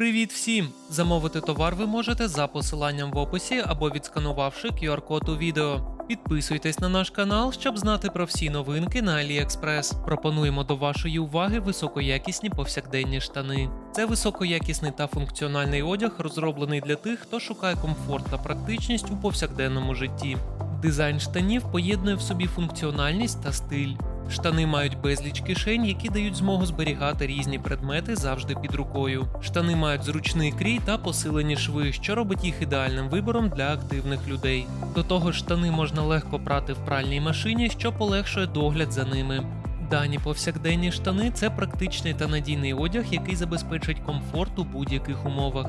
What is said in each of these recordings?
Привіт всім! Замовити товар ви можете за посиланням в описі або відсканувавши QR-код у відео. Підписуйтесь на наш канал, щоб знати про всі новинки на AliExpress. Пропонуємо до вашої уваги високоякісні повсякденні штани. Це високоякісний та функціональний одяг, розроблений для тих, хто шукає комфорт та практичність у повсякденному житті. Дизайн штанів поєднує в собі функціональність та стиль. Штани мають безліч кишень, які дають змогу зберігати різні предмети завжди під рукою. Штани мають зручний крій та посилені шви, що робить їх ідеальним вибором для активних людей. До того ж, штани можна легко прати в пральній машині, що полегшує догляд за ними. Дані повсякденні штани це практичний та надійний одяг, який забезпечить комфорт у будь-яких умовах.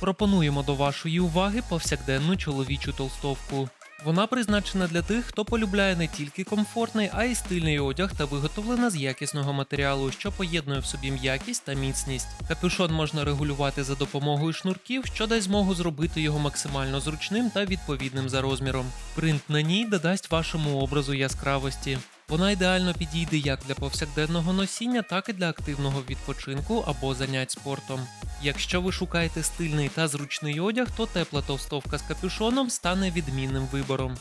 Пропонуємо до вашої уваги повсякденну чоловічу толстовку. Вона призначена для тих, хто полюбляє не тільки комфортний, а й стильний одяг та виготовлена з якісного матеріалу, що поєднує в собі м'якість та міцність. Капюшон можна регулювати за допомогою шнурків, що дасть змогу зробити його максимально зручним та відповідним за розміром. Принт на ній додасть вашому образу яскравості. Вона ідеально підійде як для повсякденного носіння, так і для активного відпочинку або занять спортом. Якщо ви шукаєте стильний та зручний одяг, то тепла товстовка з капюшоном стане відмінним вибором.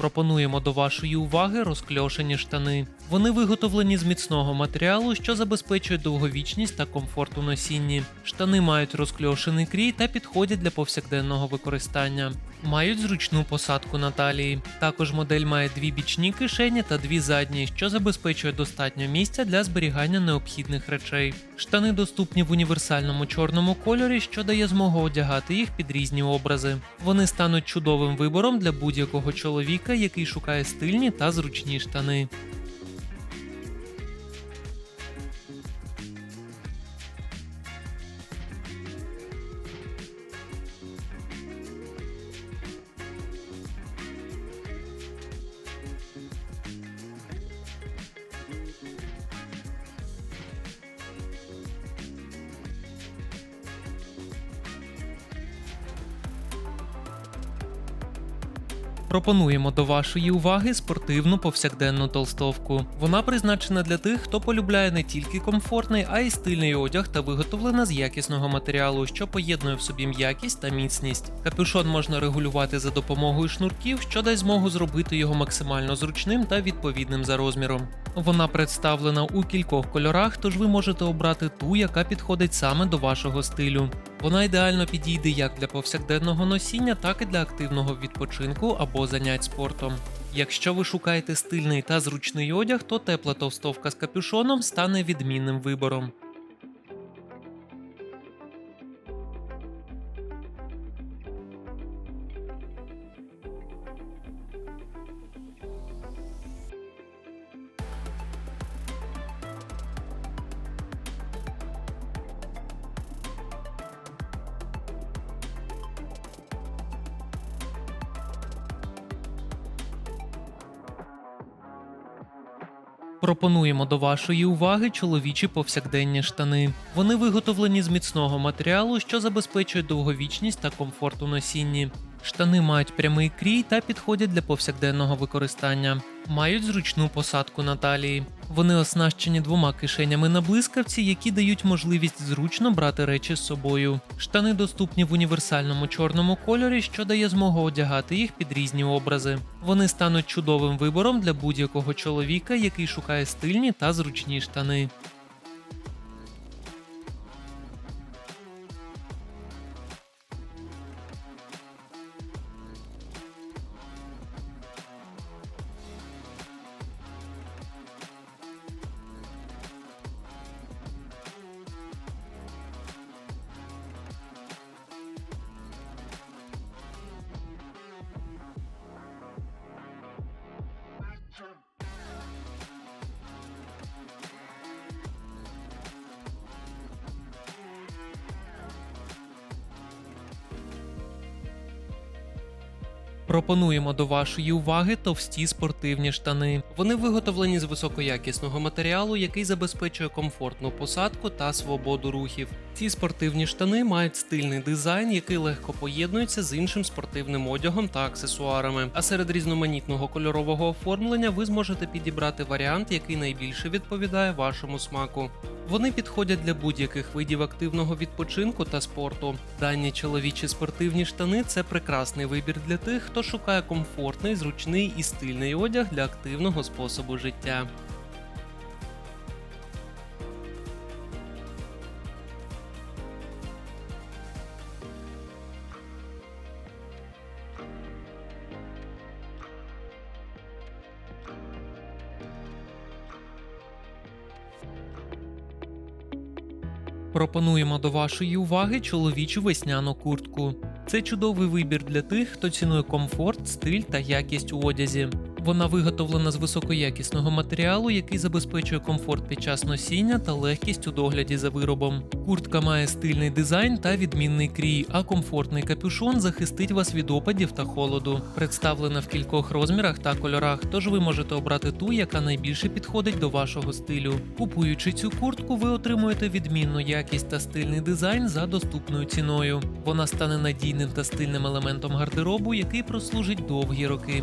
Пропонуємо до вашої уваги розкльошені штани. Вони виготовлені з міцного матеріалу, що забезпечує довговічність та комфорт у носінні. Штани мають розкльошений крій та підходять для повсякденного використання. Мають зручну посадку на талії. Також модель має дві бічні кишені та дві задні, що забезпечує достатньо місця для зберігання необхідних речей. Штани доступні в універсальному чорному кольорі, що дає змогу одягати їх під різні образи. Вони стануть чудовим вибором для будь-якого чоловіка, який шукає стильні та зручні штани. Пропонуємо до вашої уваги спортивну повсякденну толстовку. Вона призначена для тих, хто полюбляє не тільки комфортний, а й стильний одяг та виготовлена з якісного матеріалу, що поєднує в собі м'якість та міцність. Капюшон можна регулювати за допомогою шнурків, що дасть змогу зробити його максимально зручним та відповідним за розміром. Вона представлена у кількох кольорах, тож ви можете обрати ту, яка підходить саме до вашого стилю. Вона ідеально підійде як для повсякденного носіння, так і для активного відпочинку або занять спортом. Якщо ви шукаєте стильний та зручний одяг, то тепла товстовка з капюшоном стане відмінним вибором. Пропонуємо до вашої уваги чоловічі повсякденні штани. Вони виготовлені з міцного матеріалу, що забезпечує довговічність та комфорт у носінні. Штани мають прямий крій та підходять для повсякденного використання. Мають зручну посадку на талії. Вони оснащені двома кишенями на блискавці, які дають можливість зручно брати речі з собою. Штани доступні в універсальному чорному кольорі, що дає змогу одягати їх під різні образи. Вони стануть чудовим вибором для будь-якого чоловіка, який шукає стильні та зручні штани. Пропонуємо до вашої уваги товсті спортивні штани. Вони виготовлені з високоякісного матеріалу, який забезпечує комфортну посадку та свободу рухів. Ці спортивні штани мають стильний дизайн, який легко поєднується з іншим спортивним одягом та аксесуарами. А серед різноманітного кольорового оформлення ви зможете підібрати варіант, який найбільше відповідає вашому смаку. Вони підходять для будь-яких видів активного відпочинку та спорту. Дані чоловічі спортивні штани це прекрасний вибір для тих, хто шукає комфортний, зручний і стильний одяг для активного способу життя. Пропонуємо до вашої уваги чоловічу весняну куртку. Це чудовий вибір для тих, хто цінує комфорт, стиль та якість у одязі. Вона виготовлена з високоякісного матеріалу, який забезпечує комфорт під час носіння та легкість у догляді за виробом. Куртка має стильний дизайн та відмінний крій, а комфортний капюшон захистить вас від опадів та холоду. Представлена в кількох розмірах та кольорах, тож ви можете обрати ту, яка найбільше підходить до вашого стилю. Купуючи цю куртку, ви отримуєте відмінну якість та стильний дизайн за доступною ціною. Вона стане надійним та стильним елементом гардеробу, який прослужить довгі роки.